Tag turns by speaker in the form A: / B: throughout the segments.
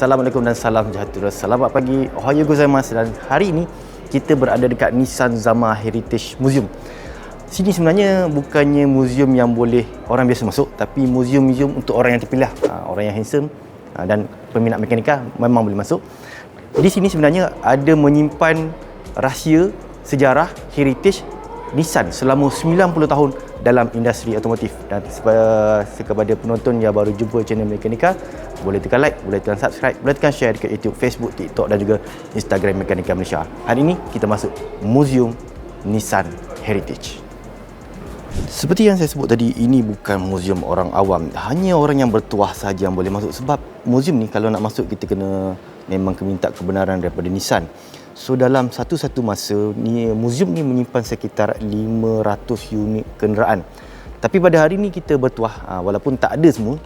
A: Assalamualaikum dan salam sejahtera. Selamat pagi, ohayou gozaimasu dan hari ini kita berada dekat Nissan Zama Heritage Museum. Sini sebenarnya bukannya museum yang boleh orang biasa masuk tapi museum-museum untuk orang yang terpilih, ha, orang yang handsome ha, dan peminat mekanika memang boleh masuk. Di sini sebenarnya ada menyimpan rahsia sejarah heritage Nissan selama 90 tahun dalam industri otomotif dan kepada penonton yang baru jumpa channel Mekanika boleh tekan like, boleh tekan subscribe, boleh tekan share dekat YouTube, Facebook, TikTok dan juga Instagram Mekanika Malaysia. Hari ini kita masuk Museum Nissan Heritage. Seperti yang saya sebut tadi, ini bukan museum orang awam. Hanya orang yang bertuah saja yang boleh masuk sebab museum ni kalau nak masuk kita kena memang keminta kebenaran daripada Nissan. So dalam satu-satu masa ni museum ni menyimpan sekitar 500 unit kenderaan. Tapi pada hari ini kita bertuah ha, walaupun tak ada semua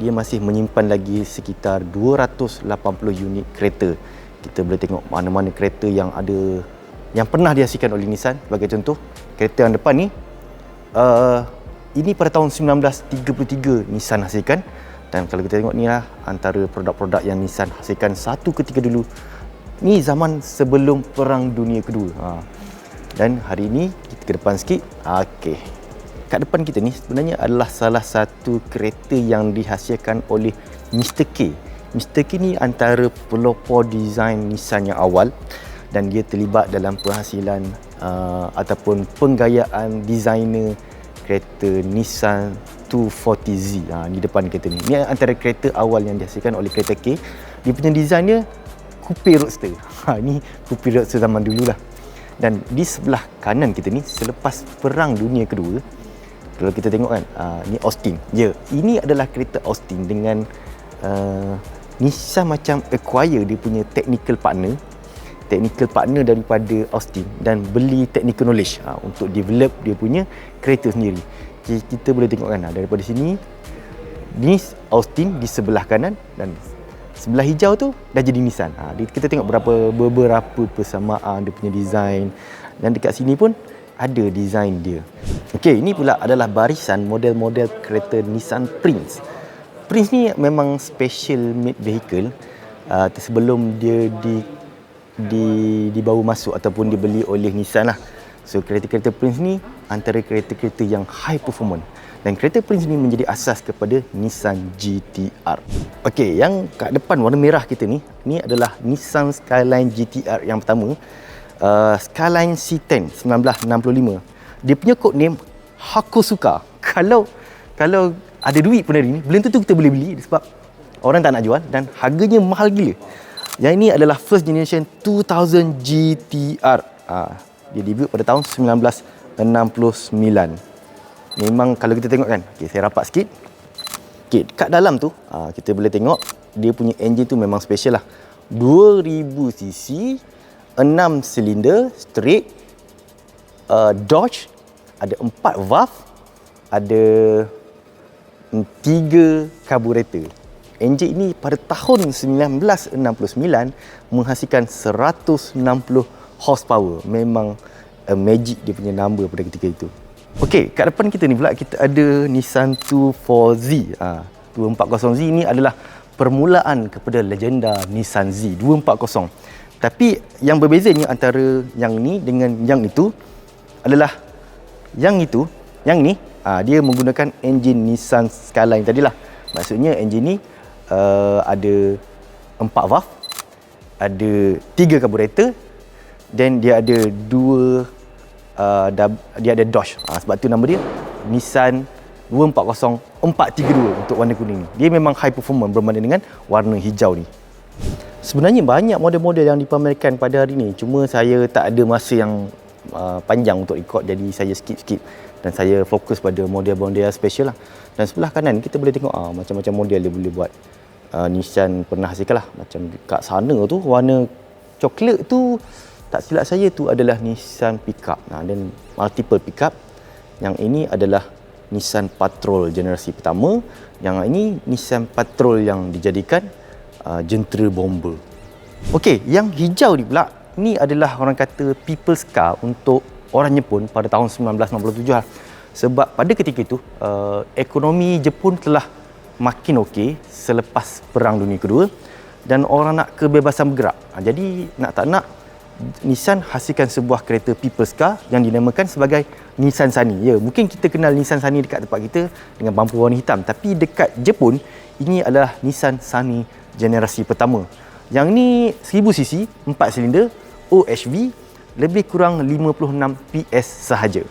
A: dia masih menyimpan lagi sekitar 280 unit kereta. Kita boleh tengok mana-mana kereta yang ada yang pernah dihasilkan oleh Nissan sebagai contoh kereta yang depan ni uh, ini pada tahun 1933 Nissan hasilkan dan kalau kita tengok ni lah antara produk-produk yang Nissan hasilkan satu ketika dulu ni zaman sebelum perang dunia kedua ha. dan hari ini kita ke depan sikit okey kat depan kita ni sebenarnya adalah salah satu kereta yang dihasilkan oleh Mr. K Mr. K ni antara pelopor desain Nissan yang awal dan dia terlibat dalam penghasilan uh, ataupun penggayaan designer kereta Nissan 240Z ha, di depan kereta ni. Ini antara kereta awal yang dihasilkan oleh kereta K. Dia punya design dia coupe roadster. Ha, ini coupe roadster zaman dulu lah. Dan di sebelah kanan kita ni, selepas Perang Dunia Kedua, kalau kita tengok kan, uh, ni Austin. Ya, ini adalah kereta Austin dengan uh, Nissan macam acquire dia punya technical partner technical partner daripada Austin dan beli technical knowledge uh, untuk develop dia punya kereta sendiri. Kita boleh tengok kan daripada sini ni Austin di sebelah kanan dan sebelah hijau tu dah jadi Nissan. Ha, kita tengok berapa beberapa persamaan dia punya design dan dekat sini pun ada design dia. Okey, ini pula adalah barisan model-model kereta Nissan Prince. Prince ni memang special made vehicle uh, sebelum dia di di dibawa masuk ataupun dibeli oleh Nissan lah. So kereta-kereta Prince ni antara kereta-kereta yang high performance dan kereta Prince ni menjadi asas kepada Nissan GTR. Okey, yang kat depan warna merah kita ni, ni adalah Nissan Skyline GTR yang pertama. Uh, Skyline C10 1965. Dia punya code name Hakosuka. Kalau kalau ada duit pun hari ni, belum tentu kita boleh beli sebab orang tak nak jual dan harganya mahal gila. Yang ini adalah first generation 2000 GTR. Uh, dia debut pada tahun 1969 memang kalau kita tengok kan okay, saya rapat sikit. Okay, kat dalam tu uh, kita boleh tengok dia punya engine tu memang special lah. 2000cc 6 silinder straight uh, Dodge ada 4 valve ada 3 karburator engine ini pada tahun 1969 menghasilkan 160 horsepower. Memang a magic dia punya number pada ketika itu Okey, kat depan kita ni pula kita ada Nissan 24Z. Ha, 240Z ni adalah permulaan kepada legenda Nissan Z 240. Tapi yang berbezanya antara yang ni dengan yang itu adalah yang itu, yang ni ha, dia menggunakan enjin Nissan Skyline tadilah. Maksudnya enjin ni uh, ada 4 valve, ada 3 karburator dan dia ada uh, dia ada Dodge. Uh, sebab tu nama dia Nissan 240 432 untuk warna kuning ni. Dia memang high performance berbanding dengan warna hijau ni. Sebenarnya banyak model-model yang dipamerkan pada hari ni. Cuma saya tak ada masa yang uh, panjang untuk record jadi saya skip-skip dan saya fokus pada model-model special lah. Dan sebelah kanan kita boleh tengok uh, macam-macam model dia boleh buat. Uh, Nissan pernah hasilkan lah. Macam kat sana tu warna coklat tu tak silap saya tu adalah Nissan pickup nah, dan multiple pickup yang ini adalah Nissan Patrol generasi pertama yang ini Nissan Patrol yang dijadikan uh, jentera bomber Okey, yang hijau ni pula ni adalah orang kata people's car untuk orang Jepun pada tahun 1967 lah. sebab pada ketika itu uh, ekonomi Jepun telah makin okey selepas perang dunia kedua dan orang nak kebebasan bergerak. Ha, jadi nak tak nak Nissan hasilkan sebuah kereta people's car yang dinamakan sebagai Nissan Sunny. Ya, mungkin kita kenal Nissan Sunny dekat tempat kita dengan bumper warna hitam, tapi dekat Jepun ini adalah Nissan Sunny generasi pertama. Yang ni 1000cc, 4 silinder, OHV, lebih kurang 56 PS sahaja.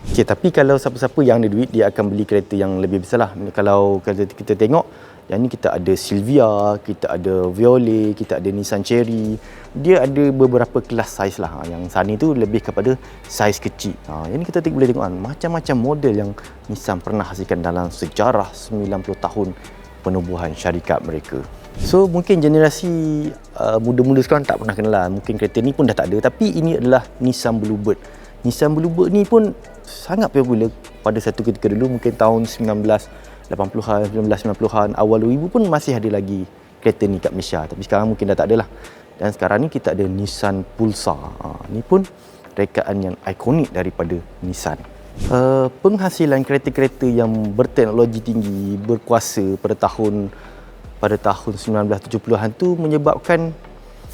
A: Okay, tapi kalau siapa-siapa yang ada duit, dia akan beli kereta yang lebih besar lah. Kalau kita tengok, yang ni kita ada Silvia, kita ada Violet, kita ada Nissan Cherry. Dia ada beberapa kelas saiz lah. Ha, yang Sunny tu lebih kepada saiz kecil. Ha, yang ni kita boleh tengok kan, macam-macam model yang Nissan pernah hasilkan dalam sejarah 90 tahun penubuhan syarikat mereka. So mungkin generasi uh, muda-muda sekarang tak pernah kenal lah. Mungkin kereta ni pun dah tak ada. Tapi ini adalah Nissan Bluebird. Nissan Bluebird ni pun sangat popular pada satu ketika dulu. Mungkin tahun 19 80-an, 1990-an, awal 2000 pun masih ada lagi kereta ni kat Malaysia. Tapi sekarang mungkin dah tak ada lah. Dan sekarang ni kita ada Nissan Pulsar. Ha, ni pun rekaan yang ikonik daripada Nissan. Uh, penghasilan kereta-kereta yang berteknologi tinggi, berkuasa pada tahun pada tahun 1970-an tu menyebabkan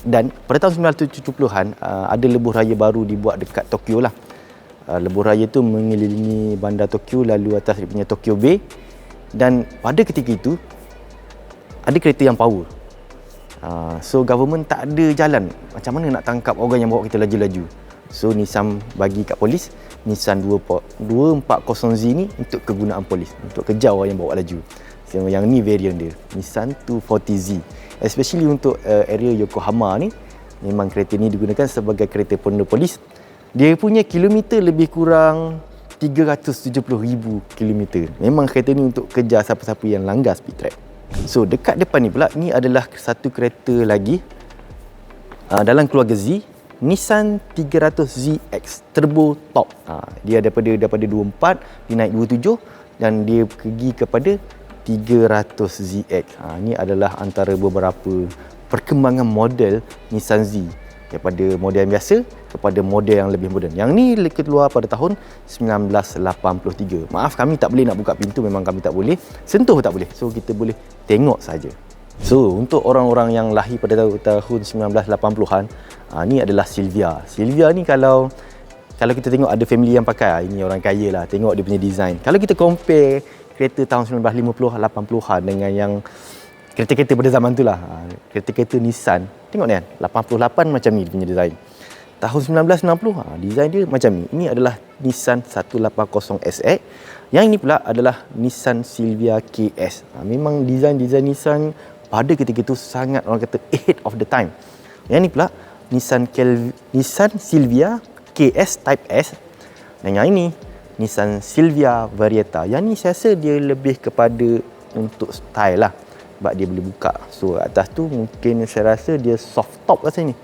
A: dan pada tahun 1970-an uh, ada lebuh raya baru dibuat dekat Tokyo lah. Uh, lebuh raya tu mengelilingi bandar Tokyo lalu atas dia punya Tokyo Bay dan pada ketika itu ada kereta yang power. Uh, so government tak ada jalan macam mana nak tangkap orang yang bawa kita laju-laju. So Nissan bagi kat polis Nissan 240Z ni untuk kegunaan polis untuk kejar orang yang bawa laju. So, yang ni variant dia Nissan 240Z especially untuk uh, area Yokohama ni memang kereta ni digunakan sebagai kereta penuh polis. Dia punya kilometer lebih kurang 370,000 km. Memang kereta ni untuk kejar siapa-siapa yang langgar speed trap. So dekat depan ni pula ni adalah satu kereta lagi uh, dalam keluarga Z Nissan 300ZX Turbo Top. Uh, dia daripada daripada 24 dia naik 27 dan dia pergi kepada 300ZX. Uh, ah, ini adalah antara beberapa perkembangan model Nissan Z daripada model yang biasa kepada model yang lebih moden. Yang ni keluar pada tahun 1983. Maaf kami tak boleh nak buka pintu memang kami tak boleh. Sentuh tak boleh. So kita boleh tengok saja. So untuk orang-orang yang lahir pada tahun 1980-an, ah, ni adalah Silvia. Silvia ni kalau kalau kita tengok ada family yang pakai, ah, ini orang kaya lah. Tengok dia punya design. Kalau kita compare kereta tahun 1950 80-an dengan yang kereta-kereta pada zaman tu lah. Ah, kereta-kereta Nissan. Tengok ni kan. 88 macam ni dia punya design. Tahun 1990 ha, design dia macam ni. Ini adalah Nissan 180 SX yang ini pula adalah Nissan Silvia KS ha, memang design-design Nissan pada ketika itu sangat orang kata ahead of the time. Yang ini pula Nissan Kel Nissan Silvia KS Type S. Dan yang ini Nissan Silvia Varieta. Yang ni saya rasa dia lebih kepada untuk style lah sebab dia boleh buka so atas tu mungkin saya rasa dia soft top rasanya ni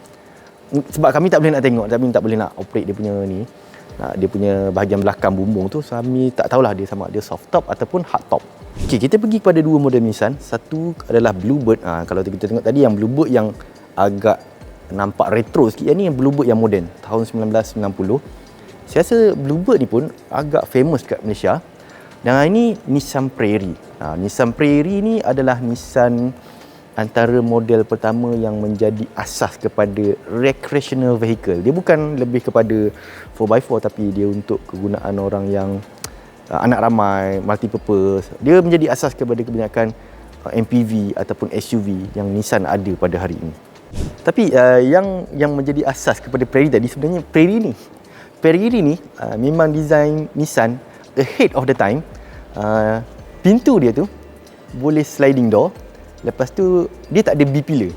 A: sebab kami tak boleh nak tengok kami tak boleh nak operate dia punya ni. Dia punya bahagian belakang bumbung tu so kami tak tahulah dia sama dia soft top ataupun hard top. Okey kita pergi kepada dua model Nissan. Satu adalah Bluebird. Ha, kalau kita tengok tadi yang Bluebird yang agak nampak retro sikit yang ni yang Bluebird yang moden tahun 1990 saya rasa Bluebird ni pun agak famous kat Malaysia dan ini Nissan Prairie ha, Nissan Prairie ni adalah Nissan antara model pertama yang menjadi asas kepada recreational vehicle. Dia bukan lebih kepada 4x4 tapi dia untuk kegunaan orang yang uh, anak ramai, multi purpose. Dia menjadi asas kepada kebanyakan uh, MPV ataupun SUV yang Nissan ada pada hari ini. Tapi uh, yang yang menjadi asas kepada Prairie tadi sebenarnya Prairie ni. Prairie ni uh, memang design Nissan ahead of the time. Uh, pintu dia tu boleh sliding door Lepas tu dia tak ada B pillar.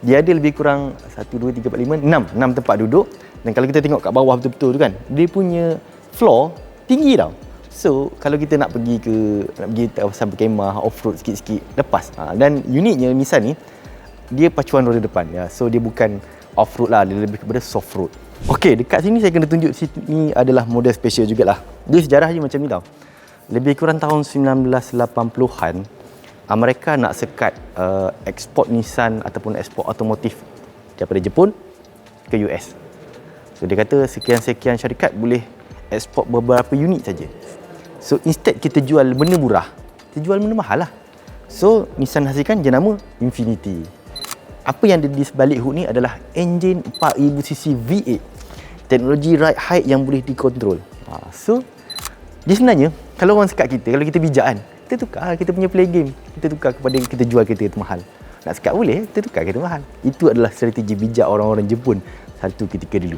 A: Dia ada lebih kurang 1 2 3 4 5 6 6 tempat duduk dan kalau kita tengok kat bawah betul-betul tu kan dia punya floor tinggi tau. So kalau kita nak pergi ke nak pergi kawasan berkemah off road sikit-sikit lepas. Ha, dan uniknya Nissan ni dia pacuan roda depan ya. So dia bukan off road lah dia lebih kepada soft road. Okey dekat sini saya kena tunjuk sini adalah model special jugalah. Dia sejarah dia macam ni tau. Lebih kurang tahun 1980-an mereka nak sekat uh, ekspor Nissan ataupun ekspor otomotif daripada Jepun ke US. So dia kata sekian-sekian syarikat boleh ekspor beberapa unit saja. So instead kita jual benda murah, kita jual benda mahal lah. So Nissan hasilkan jenama Infinity. apa yang ada di sebalik hood ni adalah enjin 4000cc V8 teknologi ride height yang boleh dikontrol ha, so dia sebenarnya kalau orang sekat kita kalau kita bijak kan kita tukar kita punya play game. Kita tukar kepada kita jual kereta tu mahal. Nak sekat boleh kita tukar kereta mahal. Itu adalah strategi bijak orang-orang Jepun satu ketika dulu.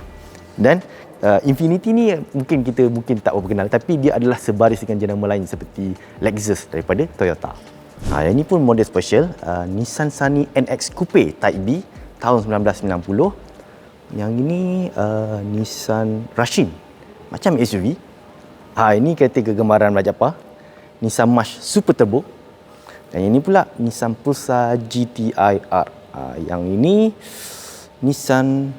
A: Dan uh, Infinity ni mungkin kita mungkin tak berapa kenal tapi dia adalah sebaris dengan jenama lain seperti Lexus daripada Toyota. Ha, yang ini pun model special uh, Nissan Sunny NX Coupe Type B tahun 1990. Yang ini uh, Nissan Rashin macam SUV. Ha, ini kereta kegemaran Raja Pa. Nissan March Super Turbo. Dan ini pula Nissan Pulsar GTI R. Ha, yang ini Nissan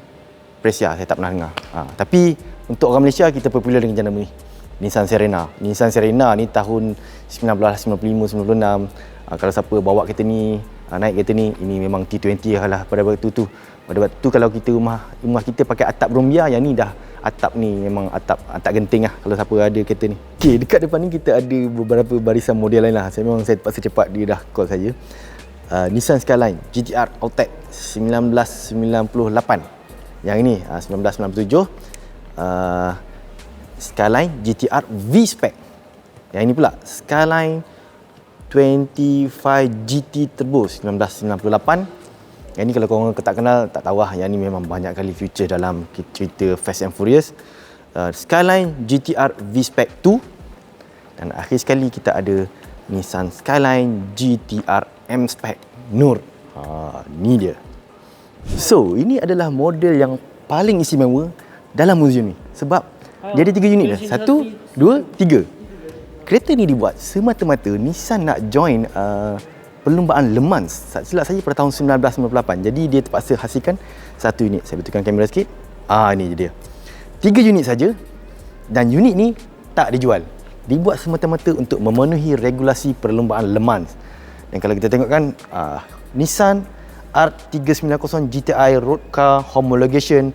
A: Presia saya tak pernah dengar. Ha, tapi untuk orang Malaysia kita popular dengan jenama ni. Nissan Serena. Nissan Serena ni tahun 1995 96 uh, kalau siapa bawa kereta ni uh, naik kereta ni ini memang T20 lah pada waktu tu pada waktu tu kalau kita rumah rumah kita pakai atap Brombia yang ni dah atap ni memang atap atap genting lah kalau siapa ada kereta ni. Okey dekat depan ni kita ada beberapa barisan model lain lah. Saya memang saya terpaksa cepat dia dah call saya. Uh, Nissan Skyline GTR Outtech 1998 yang ini uh, 1997 uh, Skyline GTR V-Spec. Yang ini pula Skyline 25 GT Turbo 1998 yang ni kalau korang tak kenal tak tahu lah. Yang ni memang banyak kali feature dalam cerita Fast and Furious. Uh, Skyline GTR V-Spec 2 dan akhir sekali kita ada Nissan Skyline GTR M-Spec Nur. Ha, ni dia. So ini adalah model yang paling istimewa dalam museum ni. Sebab dia ada tiga unit dah. Satu, dua, tiga. Kereta ni dibuat semata-mata Nissan nak join uh, perlumbaan Le Mans silap saya pada tahun 1998 jadi dia terpaksa hasilkan satu unit. Saya betulkan kamera sikit. Ah ni dia. Tiga unit saja dan unit ni tak dijual. Dibuat semata-mata untuk memenuhi regulasi perlumbaan Le Mans dan kalau kita tengok kan uh, Nissan R390 GTI Road Car Homologation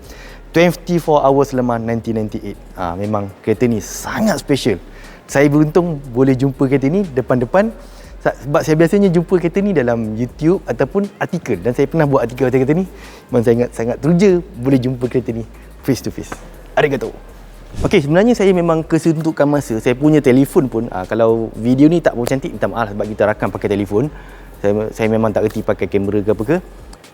A: 24 Hours Le Mans 1998 ah, memang kereta ni sangat special. Saya beruntung boleh jumpa kereta ni depan-depan sebab saya biasanya jumpa kereta ni dalam YouTube ataupun artikel dan saya pernah buat artikel pasal kereta ni memang saya sangat sangat teruja boleh jumpa kereta ni face to face arigato Okey, sebenarnya saya memang kesuntukan masa. Saya punya telefon pun, aa, ah, kalau video ni tak berapa cantik, minta maaf sebab kita rakam pakai telefon. Saya, saya memang tak reti pakai kamera ke apa ke.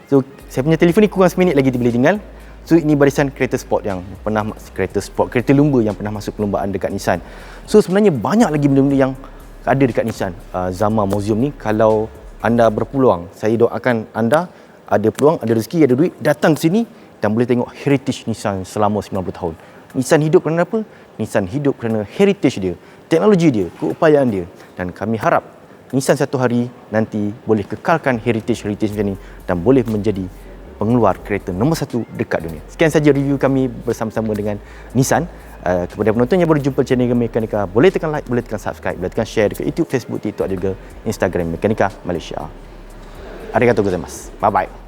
A: So, saya punya telefon ni kurang seminit lagi dia boleh tinggal. So ini barisan kereta sport yang pernah kereta sport, kereta lumba yang pernah masuk perlombaan dekat Nissan. So sebenarnya banyak lagi benda-benda yang ada dekat Nissan uh, Zama Museum ni kalau anda berpeluang, saya doakan anda ada peluang, ada rezeki, ada duit datang sini dan boleh tengok heritage Nissan selama 90 tahun. Nissan hidup kerana apa? Nissan hidup kerana heritage dia, teknologi dia, keupayaan dia dan kami harap Nissan satu hari nanti boleh kekalkan heritage-heritage macam ni dan boleh menjadi pengeluar kereta nombor satu dekat dunia. Sekian saja review kami bersama-sama dengan Nissan. Uh, kepada penonton yang baru jumpa channel Mekanika, boleh tekan like, boleh tekan subscribe, boleh tekan share dekat YouTube, Facebook, TikTok juga Instagram Mekanika Malaysia. Arigatou gozaimasu. Bye bye.